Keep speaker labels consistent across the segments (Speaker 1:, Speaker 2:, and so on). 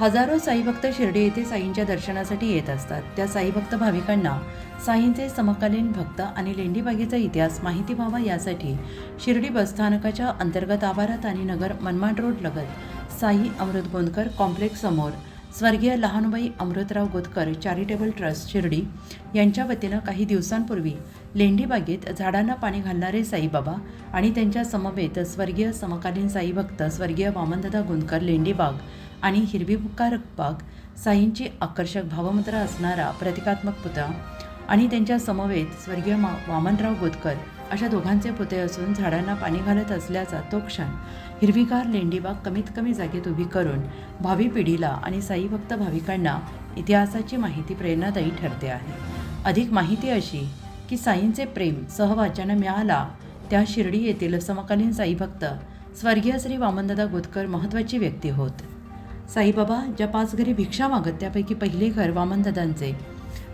Speaker 1: हजारो साईभक्त शिर्डी येथे साईंच्या दर्शनासाठी येत असतात. त्या साईभक्त भाविकांना साईंचे समकालीन भक्त आणि लेंडीबागेचा इतिहास माहिती व्हावा यासाठी शिर्डी बसस्थानकाच्या अंतर्गत आवारात आणि नगर मनमाड रोड लगत साई अमृत गोंदकर कॉम्प्लेक्स समोर स्वर्गीय लहानबाई अमृतराव गोदकर चॅरिटेबल ट्रस्ट शिर्डी यांच्या वतीनं काही दिवसांपूर्वी लेंडीबागेत झाडांना पाणी घालणारे साईबाबा आणि त्यांच्या समवेत स्वर्गीय समकालीन साईभक्त स्वर्गीय वामनदादा गुंदकर लेंडीबाग आणि हिरवीबुक्कार बाग साईंची आकर्षक भावमुद्रा असणारा प्रतिकात्मक पुतळा आणि त्यांच्या समवेत स्वर्गीय मा वामनराव गोदकर अशा दोघांचे पुते असून झाडांना पाणी घालत असल्याचा तो क्षण हिरवीगार लेंडीबाग कमीत कमी जागेत उभी करून भावी पिढीला आणि साईभक्त भाविकांना इतिहासाची माहिती प्रेरणादायी ठरते आहे. अधिक माहिती अशी की साईंचे प्रेम सहवाच्यानं मिळाला त्या शिर्डी येथील समकालीन साईभक्त स्वर्गीय श्री वामनदादा गोदकर महत्त्वाची व्यक्ती होत. साईबाबा ज्या पाच घरी भिक्षा मागत त्यापैकी पहिले घर वामनदादांचे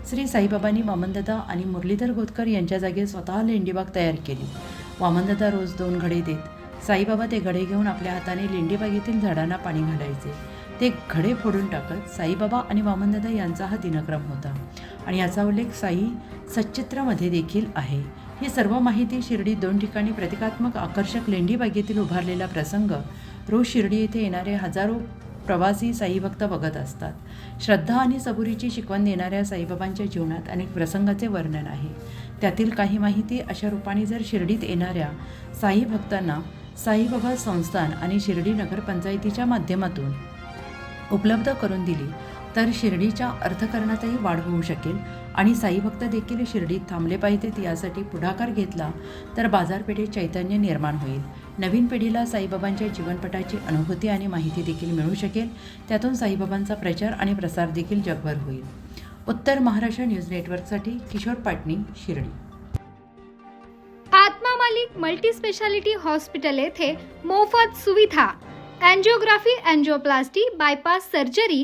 Speaker 1: श्री साईबाबांनी वामनदादा आणि मुरलीधर गोतकर यांच्या जागी स्वतः लेंडीबाग तयार केली. वामनदादा रोज दोन घडे देत साईबाबा ते घडे घेऊन आपल्या हाताने लेंडीबागेतील झाडांना पाणी घालायचे. ते घडे फोडून टाकत साईबाबा आणि वामनदादा यांचा हा दिनक्रम होता. आणि याचा उल्लेख साई सच्चित्रामध्ये देखील आहे. ही सर्व माहिती शिर्डी दोन ठिकाणी प्रतिकात्मक आकर्षक लेंडीबागेतील उभारलेला प्रसंग रोज शिर्डी येथे येणारे हजारो प्रवासी साईभक्त बघत असतात. श्रद्धा आणि सबुरीची शिकवण देणाऱ्या साईबाबांच्या जीवनात अनेक प्रसंगाचे वर्णन आहे. त्यातील काही माहिती अशा रूपाने जर शिर्डीत येणाऱ्या साई भक्तांना साईबाबा संस्थान आणि शिर्डी नगरपंचायतीच्या माध्यमातून उपलब्ध करून दिली तर शिर्डीच्या अर्थकारणातही वाढ होऊ शकेल आणि साईभक्त देखील शिर्डीत थांबले पाहिजेत यासाठी पुढाकार घेतला तर बाजारपेठेत चैतन्य निर्माण होईल. नवीन पिढीला साईबाबांच्या जीवनपटाची अनुभूती आणि माहिती देखील मिळू शकेल. त्यातून साईबाबांचा प्रचार आणि प्रसार देखील जगभर होईल. उत्तर महाराष्ट्र न्यूज नेटवर्कसाठी Kishor Patni Shirdi.
Speaker 2: Atma Malik multi specialty hospital येथे मोफत सुविधा. Angiography angioplasty bypass surgery